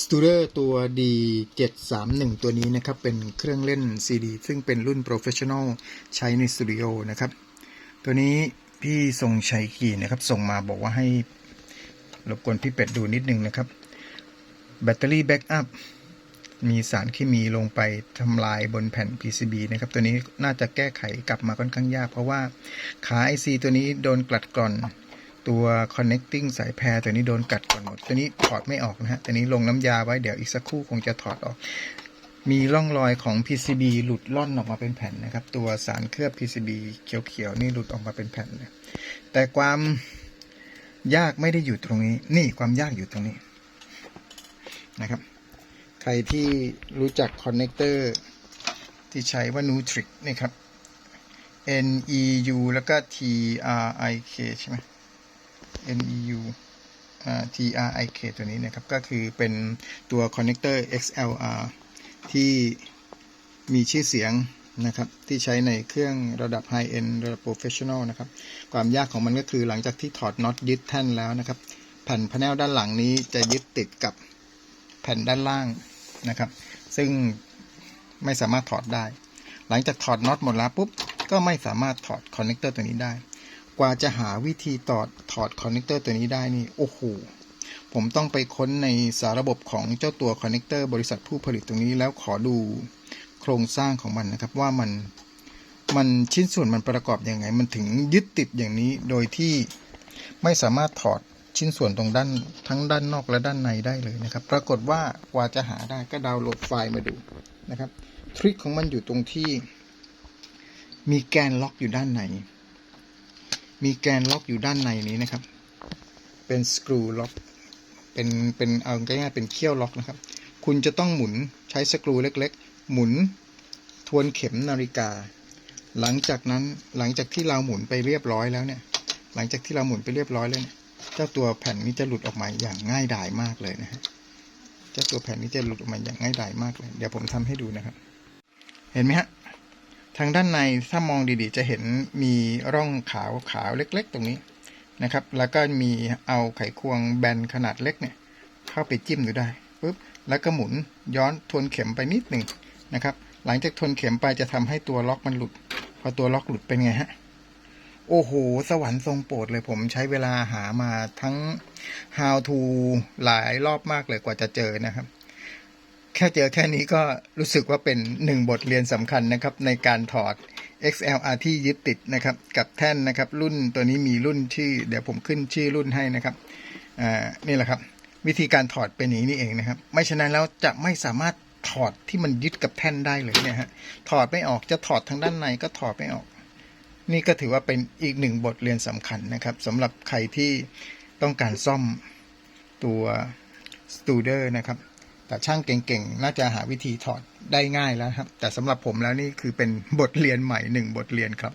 s t u d e r ตัว D731 ตัวนี้นะครับ เป็นเครื่องเล่น CD ซึ่งเป็นรุ่น Professional ใช้ในสตูดิโอนะครับ ตัวนี้พี่ทรงชัยกีนะครับ ส่งมาบอกว่าให้รบกวนพี่เป็ดดูนิดนึงนะครับ แบตเตอรี่แบ็กอัพมีสารเคมีลงไปทำลายบนแผ่น PCB นะครับ ตัวนี้น่าจะแก้ไขกลับมาค่อนข้างยาก เพราะว่าขา IC ตัวนี้โดนกลัดกร่อน ตัว connecting สายแพรตัวนี้โดนกัดก่อนหมด ตัวนี้ถอดไม่ออกนะฮะ ตัวนี้ลงน้ำยาไว้เดี๋ยวอีกสักครู่คงจะถอดออก มีร่องรอยของ PCB หลุดล่อนออกมาเป็นแผ่นนะครับ ตัวสารเคลือบ PCB เขียวๆนี่หลุดออกมาเป็นแผ่นเลยแต่ความยากไม่ได้อยู่ตรงนี้ นี่ความยากอยู่ตรงนี้นะครับ ใครที่รู้จักคอนเน c เตอร์ที่ใช้ว่า Nutric นี่ครับ N E U แล้วก็ T R I K ใช่ไหม N E U T R I K ตัวนี้นะครับ ก็คือเป็นตัว connector XLR ที่มีชื่อเสียงนะครับ ที่ใช้ในเครื่องระดับ High End ระดับ Professional นะครับ ความยากของมันก็คือหลังจากที่ถอดน็อตยึดแท่นแล้วนะครับ แผ่นพาเนลด้านหลังนี้จะยึดติดกับแผ่นด้านล่างนะครับ ซึ่งไม่สามารถถอดได้ หลังจากถอดน็อตหมดแล้วปุ๊บ ก็ไม่สามารถถอดคอนเน c เตอร์ตัวนี้ได้ กว่าจะหาวิธีตอดถอดคอนเน c เตอร์ตัวนี้ได้นี่ โอ้โห ผมต้องไปค้นในสารระบบของเจ้าตัวคอนเน c เตอร์บริษัทผู้ผลิตตรงนี้แล้วขอดูโครงสร้างของมันนะครับว่ามันมันชิ้นส่วนมันประกอบยังไง มันถึงยึดติดอย่างนี้โดยที่ไม่สามารถถอดชิ้นส่วนตรงด้านทั้งด้านนอกและด้านในได้เลยนะครับ ปรากฏว่ากว่าจะหาได้ก็ดาวน์โหลดไฟล์มาดูนะครับ ทริคของมันอยู่ตรงที่มีแกนล็อกอยู่ด้านใน มีแกนล็อกอยู่ด้านในนี้นะครับ เป็นสกรูล็อกเป็นเป็นเอาง่ายๆเป็นเขี้ยวล็อกนะครับ คุณจะต้องหมุนใช้สกรูเล็กๆ หมุนทวนเข็มนาฬิกา หลังจากนั้นหลังจากที่เราหมุนไปเรียบร้อยแล้วเนี่ย หลังจากที่เราหมุนไปเรียบร้อยแล้วเนี่ยเจ้าตัวแผ่นนี้จะหลุดออกมาอย่างง่ายดายมากเลยนะฮะเจ้าตัวแผ่นนี้จะหลุดออกมาอย่างง่ายดายมากเลย เดี๋ยวผมทำให้ดูนะครับ เห็นไหมฮะ ทางด้านในถ้ามองดีๆ จะเห็นมีร่องขาวขาวเล็กๆ ตรงนี้นะครับ แล้วก็มีเอาไขควงแบนขนาดเล็กเนี่ยเข้าไปจิ้มดูได้ปุ๊บแล้วก็หมุนย้อนทวนเข็มไปนิดหนึ่งนะครับ หลังจากทวนเข็มไปจะทำให้ตัวล็อกมันหลุด พอตัวล็อกหลุดเป็นไงฮะโอ้โห สวรรค์ทรงโปรดเลยผมใช้เวลาหามาทั้ง how to หลายรอบมากเลยกว่าจะเจอนะครับ แค่เจอแค่นี้ก็รู้สึกว่าเป็นหนึ่งบทเรียนสำคัญนะครับในการถอด XLR ที่ยึดติดนะครับกับแท่นนะครับรุ่นตัวนี้มีรุ่นชื่อ เดี๋ยวผมขึ้นชื่อรุ่นให้นะครับอ่านี่แหละครับวิธีการถอดเป็นอย่างนี้เองนะครับ ไม่ฉะนั้นแล้วจะไม่สามารถถอดที่มันยึดกับแท่นได้เลยเนี่ยฮะถอดไม่ออกจะถอดทางด้านในก็ถอดไม่ออก นี่ก็ถือว่าเป็นอีกหนึ่งบทเรียนสำคัญนะครับสำหรับใครที่ต้องการซ่อมตัวสตูเดอร์นะครับ แต่ช่างเก่งๆ น่าจะหาวิธีถอดได้ง่ายแล้วครับ แต่สำหรับผมแล้วนี่คือเป็นบทเรียนใหม่หนึ่งบทเรียนครับ